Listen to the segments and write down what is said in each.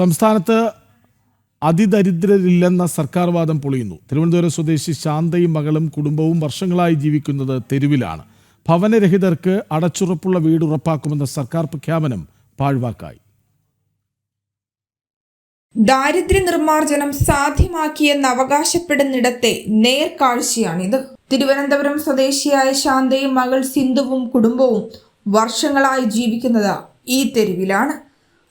സംസ്ഥാനത്ത് അതിദരിദ്രരില്ലെന്ന സർക്കാർ വാദം പൊളിയുന്നു. തിരുവനന്തപുരം സ്വദേശി ശാന്തയും മകളും കുടുംബവും വർഷങ്ങളായി ജീവിക്കുന്നത് തെരുവിലാണ്. ഭവനരഹിതർക്ക് അടച്ചുറപ്പുള്ള വീട് ഉറപ്പാക്കുമെന്ന സർക്കാർ പ്രഖ്യാപനം പാഴ്വാക്കായി. ദാരിദ്ര്യ നിർമ്മാർജനം സാധ്യമാക്കിയെന്ന് അവകാശപ്പെടുന്നിടത്തെ നേർക്കാഴ്ചയാണിത്. തിരുവനന്തപുരം സ്വദേശിയായ ശാന്തയും മകൾ സിന്ധുവും കുടുംബവും വർഷങ്ങളായി ജീവിക്കുന്നത് ഈ തെരുവിലാണ്.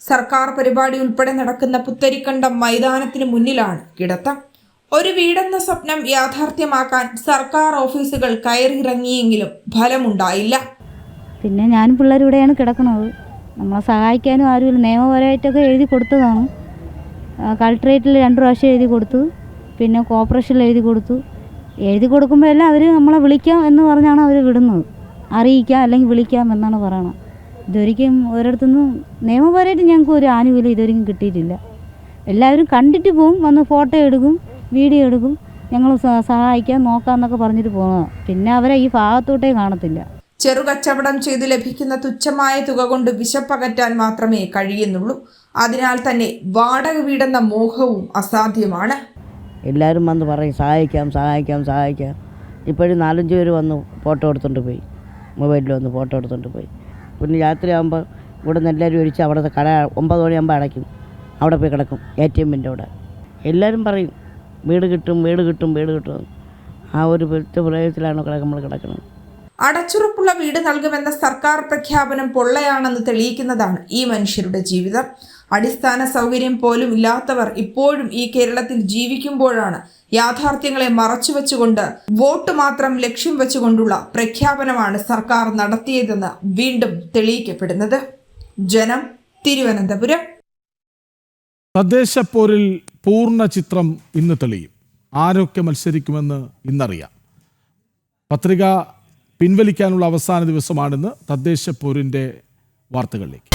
സർക്കാർ പരിപാടി ഉൾപ്പെടെ നടക്കുന്ന പുത്തരിക്കണ്ടം മൈതാനത്തിന് മുന്നിലാണ് കിടത്തം. ഒരു വീടെന്ന സ്വപ്നം യാഥാർത്ഥ്യമാക്കാൻ സർക്കാർ ഓഫീസുകൾ കയറിയിറങ്ങിയെങ്കിലും ഫലമുണ്ടായില്ല. പിന്നെ ഞാൻ പിള്ളേരിവിടെയാണ് കിടക്കുന്നത്. നമ്മളെ സഹായിക്കാനും ആരുമില്ല. നിയമപരമായിട്ടൊക്കെ എഴുതി കൊടുത്തതാണ്. കളക്ട്രേറ്റിൽ രണ്ട് പ്രാവശ്യം എഴുതി കൊടുത്തു. പിന്നെ കോർപ്പറേഷനിൽ എഴുതി കൊടുത്തു. എഴുതി കൊടുക്കുമ്പോഴെല്ലാം അവർ നമ്മളെ വിളിക്കാം എന്ന് പറഞ്ഞാണ് അവർ വിടുന്നത്. അറിയിക്കാം അല്ലെങ്കിൽ വിളിക്കാം എന്നാണ് പറയണത്. ഇതൊരിക്കലും ഒരിടത്തുനിന്നും നിയമപരമായിട്ട് ഞങ്ങൾക്ക് ഒരു ആനുകൂല്യം ഇതുവരെയും കിട്ടിയിട്ടില്ല. എല്ലാവരും കണ്ടിട്ട് പോകും വന്ന് ഫോട്ടോ എടുക്കും വീഡിയോ എടുക്കും. ഞങ്ങൾ സഹായിക്കാൻ നോക്കാം നോക്കാമെന്നൊക്കെ പറഞ്ഞിട്ട് പോകുന്നത് പിന്നെ അവരെ ഈ ഭാഗത്തോട്ടേ കാണത്തില്ല. ചെറുകച്ചവടം ചെയ്ത് ലഭിക്കുന്ന തുച്ഛമായ തുക കൊണ്ട് വിശപ്പകറ്റാൻ മാത്രമേ കഴിയുന്നുള്ളൂ. അതിനാൽ തന്നെ വാടക വീടെന്ന മോഹവും അസാധ്യമാണ്. എല്ലാവരും വന്ന് പറയും സഹായിക്കാം സഹായിക്കാം സഹായിക്കാം. ഇപ്പോഴും നാലഞ്ച് പേര് വന്ന് ഫോട്ടോ എടുത്തുകൊണ്ട് പോയി. മൊബൈലിൽ വന്ന് ഫോട്ടോ എടുത്തുകൊണ്ട് പോയി. പിന്നെ രാത്രിയാകുമ്പോൾ ഇവിടെ നിന്ന് എല്ലാവരും ഒഴിച്ച് അവിടുത്തെ കട ഒമ്പത് മണിയാകുമ്പോൾ അടയ്ക്കും. അവിടെ പോയി കിടക്കും. എ ടി എമ്മിന്റെ അവിടെ. എല്ലാവരും പറയും വീട് കിട്ടും വീട് കിട്ടും വീട് കിട്ടും. ആ ഒരു പെരുത്ത പ്രയോഗത്തിലാണ് നമ്മൾ കിടക്കുന്നത്. അടച്ചുറപ്പുള്ള വീട് നൽകുമെന്ന സർക്കാർ പ്രഖ്യാപനം പൊള്ളയാണെന്ന് തെളിയിക്കുന്നതാണ് ഈ മനുഷ്യരുടെ ജീവിതം. അടിസ്ഥാന സൗകര്യം പോലും ഇല്ലാത്തവർ ഇപ്പോഴും ഈ കേരളത്തിൽ ജീവിക്കുമ്പോഴാണ് യാഥാർത്ഥ്യങ്ങളെ മറച്ചുവെച്ചുകൊണ്ട് വോട്ട് മാത്രം ലക്ഷ്യം വെച്ചുകൊണ്ടുള്ള പ്രഖ്യാപനമാണ് സർക്കാർ നടത്തിയതെന്ന് വീണ്ടും തെളിയിക്കപ്പെടുന്നത്. ജനം തിരുവനന്തപുരം. തദ്ദേശ പോരിൽ പൂർണ ചിത്രം ഇന്ന് തെളിയും. ആരൊക്കെ മത്സരിക്കുമെന്ന് ഇന്നറിയാം. പത്രിക പിൻവലിക്കാനുള്ള അവസാന ദിവസമാണെന്ന് തദ്ദേശപൂരിന്റെ വാർത്തകളിലേക്ക്.